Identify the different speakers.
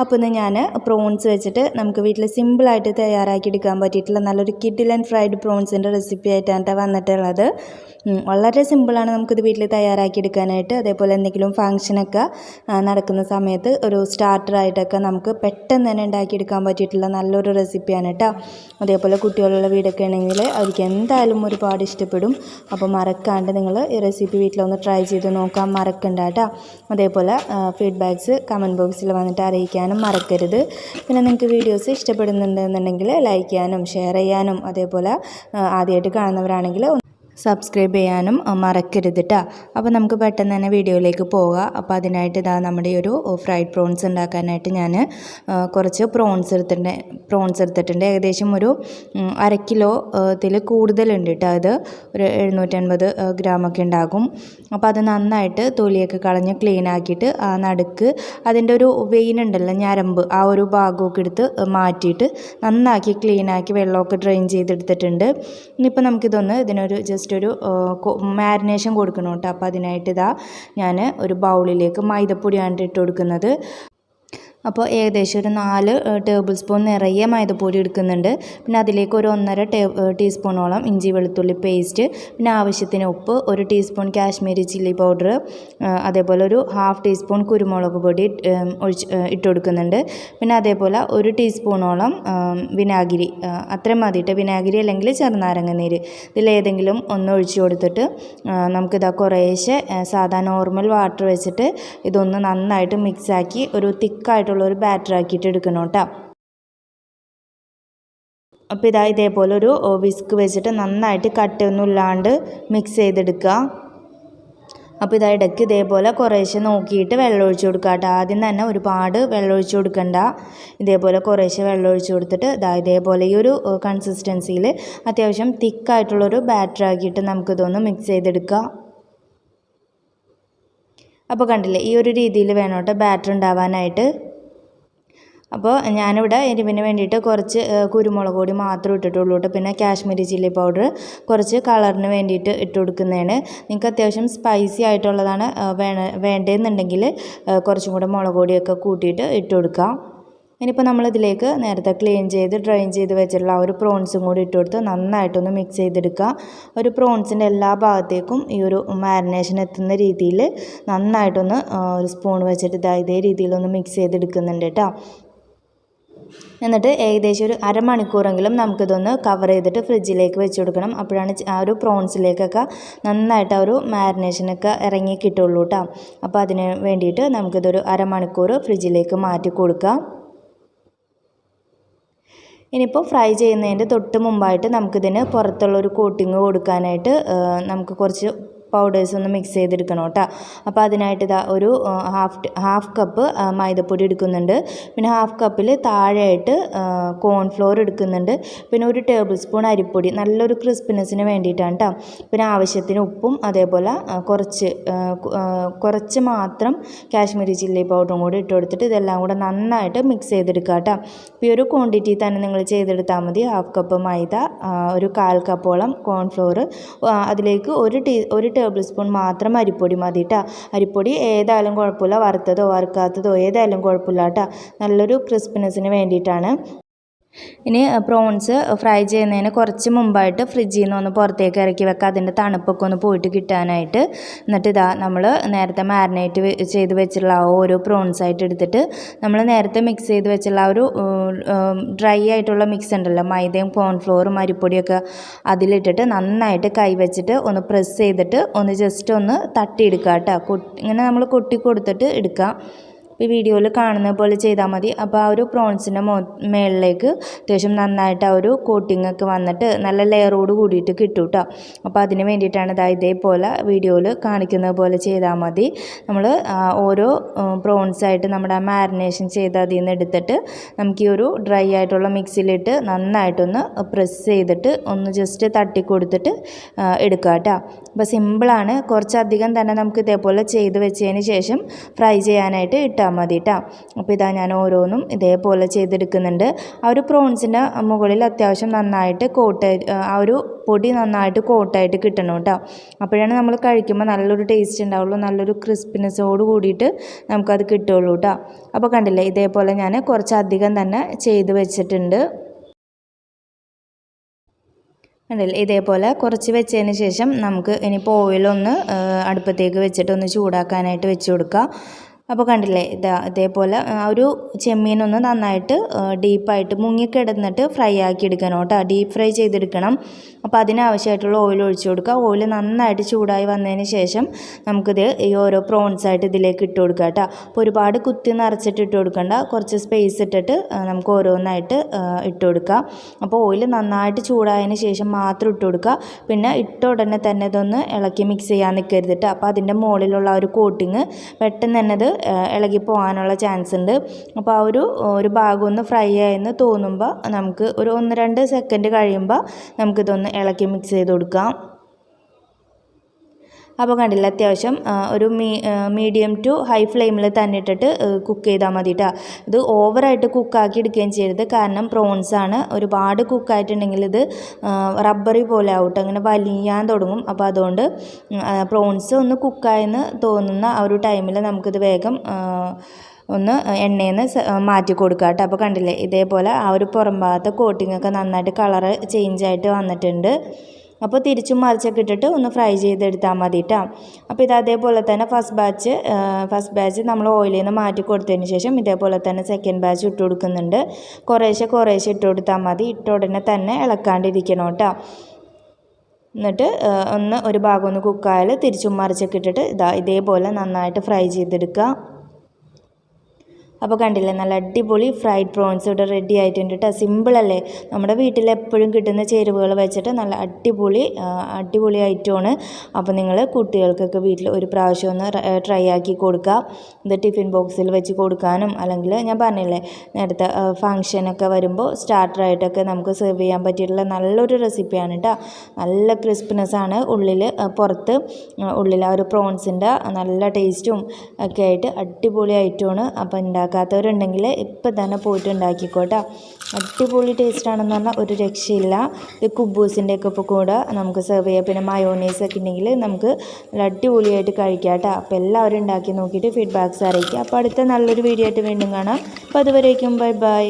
Speaker 1: അപ്പോൾ ഇന്ന് ഞാൻ പ്രോൺസ് വെച്ചിട്ട് നമുക്ക് വീട്ടിൽ സിമ്പിളായിട്ട് തയ്യാറാക്കി എടുക്കാൻ പറ്റിയിട്ടുള്ള നല്ലൊരു കിഡിൽ ആൻഡ് ഫ്രൈഡ് പ്രോൺസിന്റെ റെസിപ്പി ആയിട്ടാണ് വന്നിട്ടുള്ളത്. വളരെ സിമ്പിളാണ് നമുക്കിത് വീട്ടിൽ തയ്യാറാക്കി എടുക്കാനായിട്ട്. അതേപോലെ എന്തെങ്കിലും ഫങ്ഷനൊക്കെ നടക്കുന്ന സമയത്ത് ഒരു സ്റ്റാർട്ടറായിട്ടൊക്കെ നമുക്ക് പെട്ടെന്ന് തന്നെ ഉണ്ടാക്കിയെടുക്കാൻ പറ്റിയിട്ടുള്ള നല്ലൊരു റെസിപ്പിയാണ് കേട്ടോ അതേപോലെ കുട്ടികളുള്ള വീടൊക്കെ ആണെങ്കിൽ അവർക്ക് എന്തായാലും ഒരുപാട് ഇഷ്ടപ്പെടും. അപ്പോൾ മറക്കാണ്ട് നിങ്ങൾ ഈ റെസിപ്പി വീട്ടിലൊന്ന് ട്രൈ ചെയ്ത് നോക്കാൻ മറക്കണ്ട കേട്ടോ അതേപോലെ ഫീഡ്ബാക്ക്സ് കമന്റ് ബോക്സിൽ വന്നിട്ട് അറിയിക്കാനും മറക്കരുത്. പിന്നെ നിങ്ങൾക്ക് വീഡിയോസ് ഇഷ്ടപ്പെടുന്നുണ്ടെന്നുണ്ടെങ്കിൽ ലൈക്ക് ചെയ്യാനും ഷെയർ ചെയ്യാനും അതേപോലെ ആദ്യമായിട്ട് കാണുന്നവരാണെങ്കിൽ സബ്സ്ക്രൈബ് ചെയ്യാനും മറക്കരുത് കേട്ടോ അപ്പോൾ നമുക്ക് പെട്ടെന്ന് തന്നെ വീഡിയോയിലേക്ക് പോകാം. അപ്പോൾ അതിനായിട്ട് ഇതാ നമ്മുടെ ഒരു ഫ്രൈഡ് പ്രോൺസ് ഉണ്ടാക്കാനായിട്ട് ഞാൻ കുറച്ച് പ്രോൺസ് എടുത്തിട്ടുണ്ട് പ്രോൺസ് എടുത്തിട്ടുണ്ട്. ഏകദേശം ഒരു അര കിലോ ഇതിൽ കൂടുതലുണ്ട് കേട്ടോ അത് ഒരു എഴുന്നൂറ്റൻപത് ഗ്രാമൊക്കെ ഉണ്ടാകും. അപ്പോൾ അത് നന്നായിട്ട് തൊലിയൊക്കെ കളഞ്ഞ് ക്ലീൻ ആക്കിയിട്ട് ആ നടുക്ക് അതിന്റെ ഒരു വെയിൻ ഉണ്ടല്ലോ ഞരമ്പ് ആ ഒരു ഭാഗമൊക്കെ എടുത്ത് മാറ്റിയിട്ട് നന്നാക്കി ക്ലീനാക്കി വെള്ളമൊക്കെ ഡ്രെയിൻ ചെയ്തെടുത്തിട്ടുണ്ട്. ഇനിയിപ്പോൾ നമുക്കിതൊന്ന് ഇതിനൊരു ഒരു മാരിനേഷൻ കൊടുക്കണം കേട്ടോ അപ്പോൾ അതിനായിട്ട് ഇതാ ഞാൻ ഒരു ബൗളിലേക്ക് മൈദപ്പൊടിയാണ് ഇട്ട് കൊടുക്കുന്നത് അപ്പോൾ ഏകദേശം ഒരു നാല് ടേബിൾ സ്പൂൺ നിറയെ മൈദപ്പൊടി എടുക്കുന്നുണ്ട്. പിന്നെ അതിലേക്ക് ഒരു ഒന്നര ടേ ടീസ്പൂണോളം ഇഞ്ചി വെളുത്തുള്ളി പേസ്റ്റ് പിന്നെ ആവശ്യത്തിന് ഉപ്പ് ഒരു ടീസ്പൂൺ കാശ്മീരി ചില്ലി പൗഡർ അതേപോലെ ഒരു ഹാഫ് ടീസ്പൂൺ കുരുമുളക് പൊടി ഒഴിച്ച് ഇട്ട് കൊടുക്കുന്നുണ്ട്. പിന്നെ അതേപോലെ ഒരു ടീസ്പൂണോളം വിനാഗിരി അത്രയും മതിയിട്ട് വിനാഗിരി അല്ലെങ്കിൽ ചെറുനാരങ്ങ നീര്. ഇതിലേതെങ്കിലും ഒന്ന് ഒഴിച്ചു കൊടുത്തിട്ട് നമുക്കിതാ കുറേശ്ശെ സാധാ നോർമൽ വാട്ടർ വെച്ചിട്ട് ഇതൊന്ന് നന്നായിട്ട് മിക്സാക്കി ഒരു തിക്കായിട്ടുള്ള ഒരു ബാറ്റർ ആക്കിയിട്ട് എടുക്കണം കേട്ടോ അപ്പോൾ ഇതാ ഇതേപോലെ ഒരു വിസ്ക് വെച്ചിട്ട് നന്നായിട്ട് കട്ടൊന്നും ഇല്ലാണ്ട് മിക്സ് ചെയ്തെടുക്കുക അപ്പോൾ ഇതാ ഇടയ്ക്ക് ഇതേപോലെ കുറേശ്ശെ നോക്കിയിട്ട് വെള്ളം ഒഴിച്ച് കൊടുക്കുക കേട്ടോ ആദ്യം തന്നെ ഒരുപാട് വെള്ളം ഒഴിച്ച് കൊടുക്കണ്ട. ഇതേപോലെ കുറേശ്ശെ വെള്ളം ഒഴിച്ച് കൊടുത്തിട്ട് ഇതാ ഇതേപോലെ ഈ ഒരു കൺസിസ്റ്റൻസിയിൽ അത്യാവശ്യം തിക്കായിട്ടുള്ളൊരു ബാറ്റർ ആക്കിയിട്ട് നമുക്കിതൊന്ന് മിക്സ് ചെയ്തെടുക്കുക അപ്പോൾ കണ്ടില്ലേ ഈ ഒരു രീതിയിൽ വേണം ബാറ്റർ ഉണ്ടാവാനായിട്ട്. അപ്പോൾ ഞാനിവിടെ എരിവിന് വേണ്ടിയിട്ട് കുറച്ച് കുരുമുളക് പൊടി മാത്രം ഇട്ടിട്ടുള്ളൂ കേട്ടോ പിന്നെ കാശ്മീരി ചില്ലി പൗഡർ കുറച്ച് കളറിന് വേണ്ടിയിട്ട് ഇട്ട് കൊടുക്കുന്നതാണ്. നിങ്ങൾക്ക് അത്യാവശ്യം സ്പൈസി ആയിട്ടുള്ളതാണ് വേണ വേണ്ടതെന്നുണ്ടെങ്കിൽ കുറച്ചും കൂടെ മുളക് പൊടിയൊക്കെ കൂട്ടിയിട്ട് ഇട്ട് കൊടുക്കാം. ഇനിയിപ്പോൾ നമ്മളിതിലേക്ക് നേരത്തെ ക്ലീൻ ചെയ്ത് ഡ്രൈൻ ചെയ്ത് വെച്ചിട്ടുള്ള ആ ഒരു പ്രോൺസും കൂടി ഇട്ട് കൊടുത്ത് നന്നായിട്ടൊന്ന് മിക്സ് ചെയ്തെടുക്കുക. ഒരു പ്രോൺസിന്റെ എല്ലാ ഭാഗത്തേക്കും ഈ ഒരു മാരിനേഷൻ എത്തുന്ന രീതിയിൽ നന്നായിട്ടൊന്ന് ഒരു സ്പൂൺ വെച്ചിട്ട് ഇതാ ഇതേ രീതിയിലൊന്ന് മിക്സ് ചെയ്തെടുക്കുന്നുണ്ട് കേട്ടോ എന്നിട്ട് ഏകദേശം ഒരു അരമണിക്കൂറെങ്കിലും നമുക്കിതൊന്ന് കവർ ചെയ്തിട്ട് ഫ്രിഡ്ജിലേക്ക് വെച്ച് കൊടുക്കണം. അപ്പോഴാണ് ആ ഒരു പ്രോൺസിലേക്കൊക്കെ നന്നായിട്ട് ആ ഒരു മാരിനേഷനൊക്കെ ഇറങ്ങി കിട്ടുള്ളൂ കേട്ടോ അപ്പോൾ അതിന് വേണ്ടിയിട്ട് നമുക്കിതൊരു അരമണിക്കൂർ ഫ്രിഡ്ജിലേക്ക് മാറ്റി കൊടുക്കാം. ഇനിയിപ്പോൾ ഫ്രൈ ചെയ്യുന്നതിന്റെ തൊട്ട് മുമ്പായിട്ട് നമുക്കിതിന് പുറത്തുള്ളൊരു കോട്ടിങ് കൊടുക്കാനായിട്ട് നമുക്ക് കുറച്ച് പൗഡേഴ്സ് ഒന്ന് മിക്സ് ചെയ്തെടുക്കണം കേട്ടോ അപ്പോൾ അതിനായിട്ട് ഇതാ ഒരു ഹാഫ് ഹാഫ് കപ്പ് മൈദപ്പൊടി എടുക്കുന്നുണ്ട്. പിന്നെ ഹാഫ് കപ്പിൽ താഴെയായിട്ട് കോൺഫ്ലോർ എടുക്കുന്നുണ്ട്. പിന്നെ ഒരു ടേബിൾ സ്പൂൺ അരിപ്പൊടി നല്ലൊരു ക്രിസ്പിനെസ്സിന് വേണ്ടിയിട്ടാണ് കേട്ടോ പിന്നെ ആവശ്യത്തിന് ഉപ്പും അതേപോലെ കുറച്ച് കുറച്ച് മാത്രം കാശ്മീരി ചില്ലി പൗഡറും കൂടി ഇട്ട് കൊടുത്തിട്ട് ഇതെല്ലാം കൂടെ നന്നായിട്ട് മിക്സ് ചെയ്തെടുക്കുക കേട്ടോ ഈ ഒരു ക്വാണ്ടിറ്റി തന്നെ നിങ്ങൾ ചെയ്തെടുത്താൽ മതി. ഹാഫ് കപ്പ് മൈദ ഒരു കാൽ കപ്പോളം കോൺഫ്ലോർ അതിലേക്ക് ഒരു ടീ ഒരു സ്പൂൺ മാത്രം അരിപ്പൊടി മതി കേട്ടോ അരിപ്പൊടി ഏതായാലും കുഴപ്പമില്ല. വറുത്തതോ വറുക്കാത്തതോ ഏതായാലും കുഴപ്പമില്ല കേട്ടോ നല്ലൊരു ക്രിസ്പിനെസ്സിന് വേണ്ടിയിട്ടാണ് ഇനി പ്രോൺസ് ഫ്രൈ ചെയ്യുന്നതിന് കുറച്ച് മുമ്പായിട്ട് ഫ്രിഡ്ജിൽ നിന്ന് ഒന്ന് പുറത്തേക്ക് ഇറക്കി വെക്കുക. അതിന്റെ തണുപ്പൊക്കെ ഒന്ന് പോയിട്ട് കിട്ടാനായിട്ട്. എന്നിട്ട് ഇതാ നമ്മൾ നേരത്തെ മാരിനേറ്റ് ചെയ്ത് വെച്ചിട്ടുള്ള ആ ഓരോ പ്രോൺസ് ആയിട്ട് എടുത്തിട്ട് നമ്മൾ നേരത്തെ മിക്സ് ചെയ്ത് വെച്ചുള്ള ആ ഒരു ഡ്രൈ ആയിട്ടുള്ള മിക്സ് ഉണ്ടല്ലോ. മൈദയും കോൺഫ്ലോറും അരിപ്പൊടിയൊക്കെ അതിലിട്ടിട്ട് നന്നായിട്ട് കൈ വെച്ചിട്ട് ഒന്ന് പ്രസ് ചെയ്തിട്ട് ഒന്ന് ജസ്റ്റ് ഒന്ന് തട്ടിയെടുക്കുക കേട്ടോ. ഇങ്ങനെ നമ്മൾ കൊട്ടി കൊടുത്തിട്ട് എടുക്കുക. ഈ വീഡിയോയിൽ കാണുന്ന പോലെ ചെയ്താൽ മതി. അപ്പോൾ ആ ഒരു പ്രോൺസിന്റെ മോ മേളിലേക്ക് അത്യാവശ്യം നന്നായിട്ട് ആ ഒരു കോട്ടിംഗ് ഒക്കെ വന്നിട്ട് നല്ല ലെയറോട് കൂടിയിട്ട് കിട്ടും കേട്ടോ അപ്പോൾ അതിന് വേണ്ടിയിട്ടാണ് ഇതാ ഇതേപോലെ വീഡിയോയിൽ കാണിക്കുന്ന പോലെ ചെയ്താൽ മതി. നമ്മൾ ഓരോ പ്രോൺസായിട്ട് നമ്മുടെ ആ മാരിനേഷൻ ചെയ്ത് അതിൽ നിന്ന് എടുത്തിട്ട് നമുക്ക് ഈ ഒരു ഡ്രൈ ആയിട്ടുള്ള മിക്സിയിലിട്ട് നന്നായിട്ടൊന്ന് പ്രസ് ചെയ്തിട്ട് ഒന്ന് ജസ്റ്റ് തട്ടി കൊടുത്തിട്ട് എടുക്കുക കേട്ടോ അപ്പോൾ സിമ്പിളാണ്. കുറച്ചധികം തന്നെ നമുക്ക് ഇതേപോലെ ചെയ്ത് വെച്ചതിന് ശേഷം ഫ്രൈ ചെയ്യാനായിട്ട് ഇട്ടാൽ മതി കേട്ടോ അപ്പോൾ ഇതാ ഞാൻ ഓരോന്നും ഇതേപോലെ ചെയ്തെടുക്കുന്നുണ്ട്. ആ ഒരു പ്രോൺസിന്റെ മുകളിൽ അത്യാവശ്യം നന്നായിട്ട് കോട്ട് ആ ഒരു പൊടി നന്നായിട്ട് കോട്ടായിട്ട് കിട്ടണം കേട്ടോ അപ്പോഴാണ് നമ്മൾ കഴിക്കുമ്പോൾ നല്ലൊരു ടേസ്റ്റ് ഉണ്ടാവുള്ളൂ നല്ലൊരു ക്രിസ്പിനെസ്സോട് കൂടിയിട്ട് നമുക്കത് കിട്ടുള്ളൂ കേട്ടോ അപ്പോൾ കണ്ടില്ലേ ഇതേപോലെ ഞാൻ കുറച്ചധികം തന്നെ ചെയ്ത് വെച്ചിട്ടുണ്ട്. ഇതേപോലെ കുറച്ച് വെച്ചതിന് ശേഷം നമുക്ക് ഇനിയിപ്പോൾ ഓയിലൊന്ന് അടുപ്പത്തേക്ക് വെച്ചിട്ടൊന്ന് ചൂടാക്കാനായിട്ട് വെച്ച് കൊടുക്കുക അപ്പോൾ കണ്ടില്ലേ ഇതാ ഇതേപോലെ ഒരു ചെമ്മീനൊന്ന് നന്നായിട്ട് ഡീപ്പായിട്ട് മുങ്ങിക്കിടന്നിട്ട് ഫ്രൈ ആക്കി എടുക്കണം കേട്ടോ. ഡീപ്പ് ഫ്രൈ ചെയ്തെടുക്കണം. അപ്പോൾ അതിനാവശ്യമായിട്ടുള്ള ഓയിൽ ഒഴിച്ചു കൊടുക്കുക. ഓയിൽ നന്നായിട്ട് ചൂടായി വന്നതിന് ശേഷം നമുക്കിത് ഈ ഓരോ പ്രോൺസ് ആയിട്ട് ഇതിലേക്ക് ഇട്ട് കൊടുക്കുക കേട്ടോ. അപ്പോൾ ഒരുപാട് കുത്തി നിറച്ചിട്ട് ഇട്ട് കൊടുക്കണ്ട. കുറച്ച് സ്പേസ് ഇട്ടിട്ട് നമുക്ക് ഓരോന്നായിട്ട് ഇട്ട് കൊടുക്കുക അപ്പോൾ ഓയിൽ നന്നായിട്ട് ചൂടായതിന് ശേഷം മാത്രം ഇട്ട് കൊടുക്കുക. പിന്നെ ഇട്ട ഉടനെ തന്നെ ഇതൊന്ന് ഇളക്കി മിക്സ് ചെയ്യാൻ നിൽക്കരുത് കേട്ടോ. അപ്പോൾ അതിന്റെ മുകളിലുള്ള ഒരു കോട്ടിങ് പെട്ടെന്ന് തന്നെ അത് ഇളകി പോകാനുള്ള ചാൻസ് ഉണ്ട്. അപ്പോൾ ആ ഒരു ഒരു ഭാഗം ഒന്ന് ഫ്രൈ ആയെന്ന് തോന്നുമ്പോൾ നമുക്ക് ഒരു ഒന്ന് രണ്ട് സെക്കൻഡ് കഴിയുമ്പോൾ നമുക്കിതൊന്ന് ഇളക്കി മിക്സ് ചെയ്ത് കൊടുക്കാം. അപ്പോൾ കണ്ടില്ല അത്യാവശ്യം ഒരു മീഡിയം ടു ഹൈ ഫ്ലെയിമിൽ തന്നെ ഇട്ടിട്ട് കുക്ക് ചെയ്താൽ മതി കേട്ടോ ഇത് ഓവറായിട്ട് കുക്കാക്കി എടുക്കുകയും ചെയ്യരുത്. കാരണം പ്രോൺസ് ആണ്. ഒരുപാട് കുക്കായിട്ടുണ്ടെങ്കിൽ ഇത് റബ്ബറി പോലെ ആവട്ടെ. അങ്ങനെ വലിയാൻ തുടങ്ങും. അപ്പോൾ അതുകൊണ്ട് പ്രോൺസ് ഒന്ന് കുക്കായെന്ന് തോന്നുന്ന ആ ഒരു ടൈമിൽ നമുക്കിത് വേഗം ഒന്ന് എണ്ണയിൽ നിന്ന് മാറ്റി കൊടുക്കുക കേട്ടോ അപ്പോൾ കണ്ടില്ലേ ഇതേപോലെ ആ ഒരു പുറം ഭാഗത്തെ കോട്ടിങ്ങൊക്കെ നന്നായിട്ട് കളറ് ചേഞ്ച് ആയിട്ട് വന്നിട്ടുണ്ട്. അപ്പോൾ തിരിച്ചും മറിച്ചൊക്കെ ഇട്ടിട്ട് ഒന്ന് ഫ്രൈ ചെയ്തെടുത്താൽ മതി കേട്ടോ അപ്പോൾ ഇത് അതേപോലെ തന്നെ ഫസ്റ്റ് ബാച്ച് ഫസ്റ്റ് ബാച്ച് നമ്മൾ ഓയിലിൽ നിന്ന് മാറ്റി കൊടുത്തതിന് ശേഷം ഇതേപോലെ തന്നെ സെക്കൻഡ് ബാച്ച് ഇട്ട് കൊടുക്കുന്നുണ്ട്. കുറേശ്ശെ കുറേശ്ശെ ഇട്ട് കൊടുത്താൽ മതി. ഇട്ട ഉടനെ തന്നെ ഇളക്കാണ്ടിരിക്കണം കേട്ടോ എന്നിട്ട് ഒന്ന് ഒരു ഭാഗം ഒന്ന് കുക്കായാൽ തിരിച്ചും മറിച്ചൊക്കെ ഇട്ടിട്ട് ഇതാ ഇതേപോലെ നന്നായിട്ട് ഫ്രൈ ചെയ്തെടുക്കുക. അപ്പോൾ കണ്ടില്ലേ നല്ല അടിപൊളി ഫ്രൈഡ് പ്രോൺസ് ഇവിടെ റെഡി ആയിട്ടുണ്ട് കേട്ടോ സിമ്പിളല്ലേ നമ്മുടെ വീട്ടിൽ എപ്പോഴും കിട്ടുന്ന ചേരുവകൾ വെച്ചിട്ട് നല്ല അടിപൊളി അടിപൊളി ഐറ്റമാണ് അപ്പോൾ നിങ്ങൾ കുട്ടികൾക്കൊക്കെ വീട്ടിൽ ഒരു പ്രാവശ്യം ഒന്ന് ട്രൈ ആക്കി കൊടുക്കുക. ഇത് ടിഫിൻ ബോക്സിൽ വെച്ച് കൊടുക്കാനും അല്ലെങ്കിൽ ഞാൻ പറഞ്ഞില്ലേ നേരത്തെ ഫങ്ഷനൊക്കെ വരുമ്പോൾ സ്റ്റാർട്ടറായിട്ടൊക്കെ നമുക്ക് സെർവ് ചെയ്യാൻ പറ്റിയിട്ടുള്ള നല്ലൊരു റെസിപ്പിയാണ് കേട്ടോ നല്ല ക്രിസ്പിനെസ് ആണ് ഉള്ളിൽ പുറത്ത് ഉള്ളിൽ ആ ഒരു പ്രോൺസിന്റെ നല്ല ടേസ്റ്റും ഒക്കെ ആയിട്ട് അടിപൊളി ഐറ്റമാണ് അപ്പോൾ ഉണ്ടാക്കുക ഉണ്ടാക്കാത്തവരുണ്ടെങ്കിൽ ഇപ്പം തന്നെ പോയിട്ട് ഉണ്ടാക്കിക്കോട്ടെ. അടിപൊളി ടേസ്റ്റാണെന്ന് പറഞ്ഞാൽ ഒരു രക്ഷയില്ല. ഇത് കുബൂസിന്റെ ഒക്കെ ഇപ്പോൾ കൂടെ നമുക്ക് സെർവ് ചെയ്യാം. പിന്നെ മയോണൈസ് ഒക്കെ ഉണ്ടെങ്കിൽ നമുക്ക് അടിപൊളിയായിട്ട് കഴിക്കാം കേട്ടോ അപ്പോൾ എല്ലാവരും ഉണ്ടാക്കി നോക്കിയിട്ട് ഫീഡ്ബാക്ക്സ് അറിയിക്കുക. അപ്പോൾ അടുത്ത നല്ലൊരു വീഡിയോ ആയിട്ട് വീണ്ടും കാണാം. അപ്പോൾ അതുവരേക്കും ബൈ ബൈ